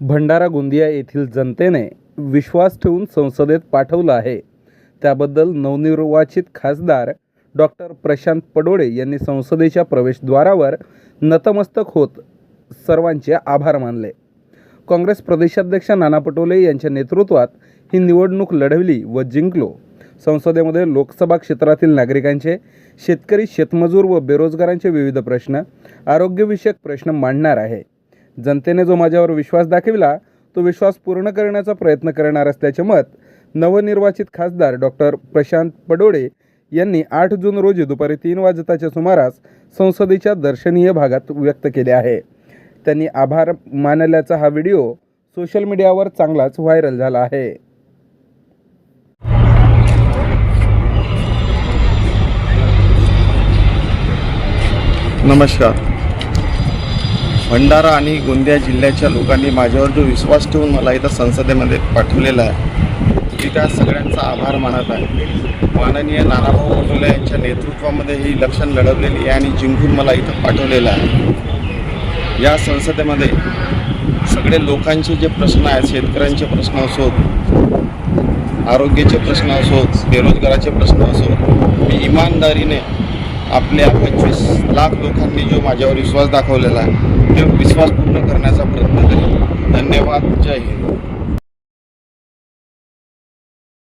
भंडारा गोंदिया येथील जनतेने विश्वास ठेवून संसदेत पाठवलं आहे. त्याबद्दल नवनिर्वाचित खासदार डॉक्टर प्रशांत पडोळे यांनी संसदेच्या प्रवेशद्वारावर नतमस्तक होत सर्वांचे आभार मानले. काँग्रेस प्रदेशाध्यक्ष नाना पटोले यांच्या नेतृत्वात ही निवडणूक लढवली व जिंकलो. संसदेमध्ये लोकसभा क्षेत्रातील नागरिकांचे शेतकरी शेतमजूर व बेरोजगारांचे विविध प्रश्न आरोग्यविषयक प्रश्न मांडणार आहे. जनतेने जो माझ्यावर विश्वास दाखविला तो विश्वास पूर्ण करण्याचा प्रयत्न करणार असल्याचे मत नवनिर्वाचित खासदार डॉक्टर प्रशांत पडोळे यांनी आठ जून रोजी दुपारी तीन वाजताच्या सुमारास संसदेच्या दर्शनीय भागात व्यक्त केले आहे. त्यांनी आभार मानल्याचा हा व्हिडिओ सोशल मीडियावर चांगलाच व्हायरल झाला आहे. नमस्कार. भंडारा आणि गोंदिया जिल्ह्याच्या लोकांनी माझ्यावर जो विश्वास ठेवून मला इथं संसदेमध्ये पाठवलेला आहे मी त्या सगळ्यांचा आभार मानत आहे. माननीय नानाभाऊ पटोले यांच्या नेतृत्वामध्ये ही इलेक्शन लढवलेली आहे आणि जिंकून मला इथं पाठवलेलं आहे. या संसदेमध्ये सगळे लोकांचे जे प्रश्न आहेत शेतकऱ्यांचे प्रश्न असोत आरोग्याचे प्रश्न असोत बेरोजगाराचे प्रश्न असोत मी इमानदारीने आपल्या पंचवीस लाख लोकांनी जो माझ्यावर विश्वास दाखवलेला आहे तो विश्वास पूर्ण करण्याचा प्रयत्न करेन. धन्यवाद. जय हिंद.